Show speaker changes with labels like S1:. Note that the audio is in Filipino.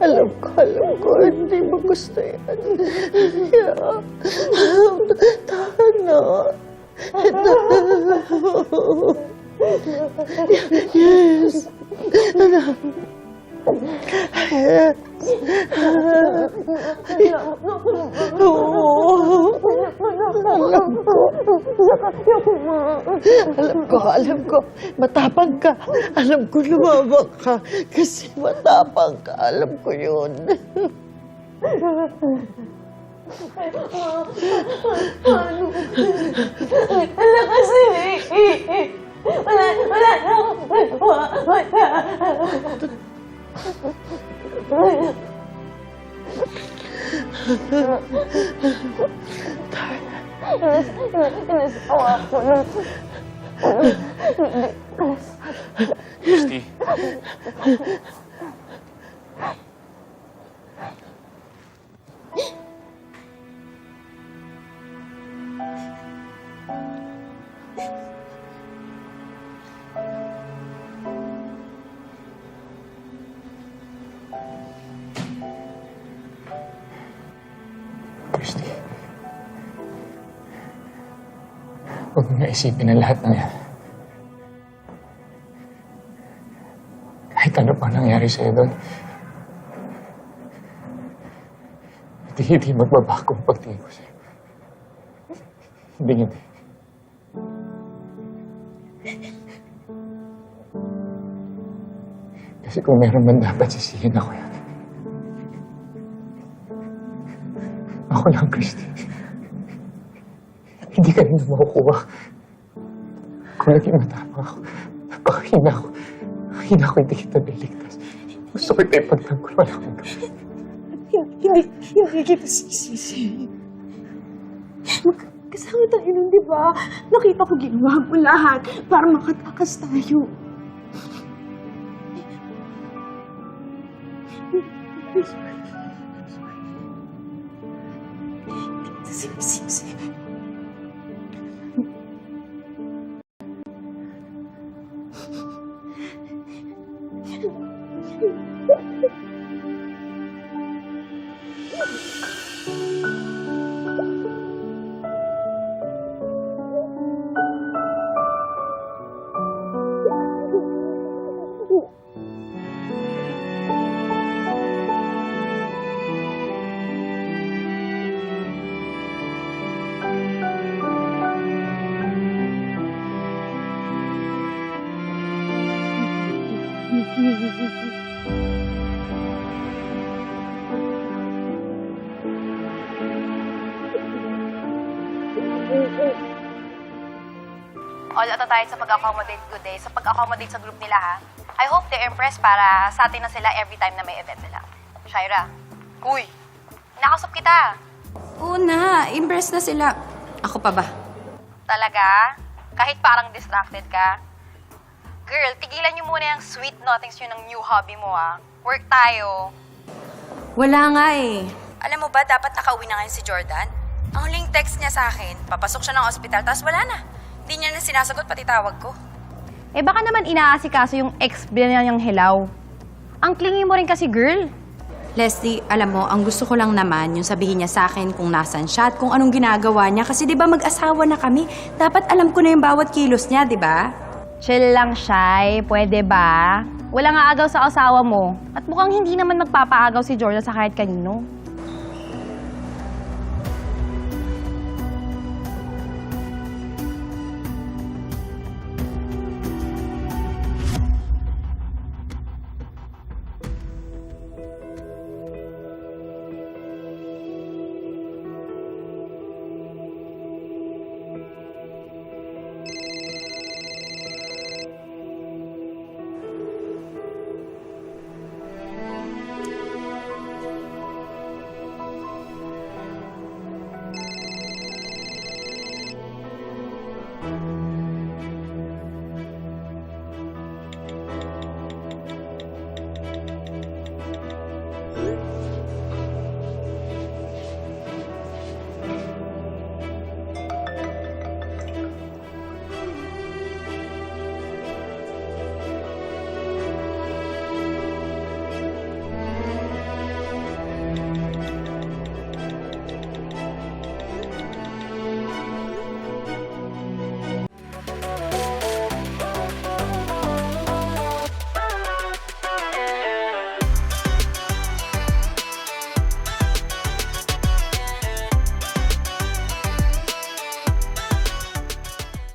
S1: Alam ko, alam ko, hindi mo gusto yan. Kaya, Tana. Yes. Anak. Alam ko. Alam ko, alam ko. Matapang ka. Alam ko lumabak ka. Kasi matapang ka. Alam ko yun.
S2: Wala kasi. Wala, wala na nagawa. Wala. Inas, inas, inas ako ako.
S3: Christy. Christy. Huwag mo na isipin ang lahat ng yan. Kahit ano pa nangyari sa'yo doon, hindi, hindi magbabago ang pagtingin ko sa'yo. Hindi, hindi. Kasi kung meron man dapat sisihin ako yan. Ako lang, Christy. Hindi ka rin makukuha. Kung naging matapang ako, napakahina ako. Hina ako, hindi kita niligtas. Gusto ko ito ipagtanggol.
S2: Hindi, kita sisisi. Kasama tayo nun, di ba? Nakita ko ginawa lahat para makatakas tayo. Sisi.
S4: All ata tayo sa pag-accommodate good day, sa pag-accommodate sa group nila ha. I hope they're impressed para sa atin na sila every time na may event sila. Shaira, uy, nakasap kita.
S5: Oo na, impressed na sila. Ako pa ba?
S4: Talaga? Kahit parang distracted ka? Girl, tigilan niyo muna yung sweet nothings yun ng new hobby mo ah. Work tayo.
S5: Wala nga eh. Alam mo ba, dapat nakauwi na ngayon si Jordan? Ang huling text niya sa akin, papasok siya ng ospital, tapos wala na. Hindi niya na sinasagot pati tawag ko.
S6: Eh baka naman inaasikaso yung ex niya niyang hilaw. Ang clingy mo rin kasi, girl.
S5: Leslie, alam mo, ang gusto ko lang naman yung sabihin niya sa akin kung nasan siya at kung anong ginagawa niya. Kasi di ba mag-asawa na kami? Dapat alam ko na yung bawat kilos niya, di ba?
S6: Chill lang, Shy. Pwede ba? Walang aagaw sa asawa mo. At mukhang hindi naman magpapaagaw si Jordan sa kahit kanino.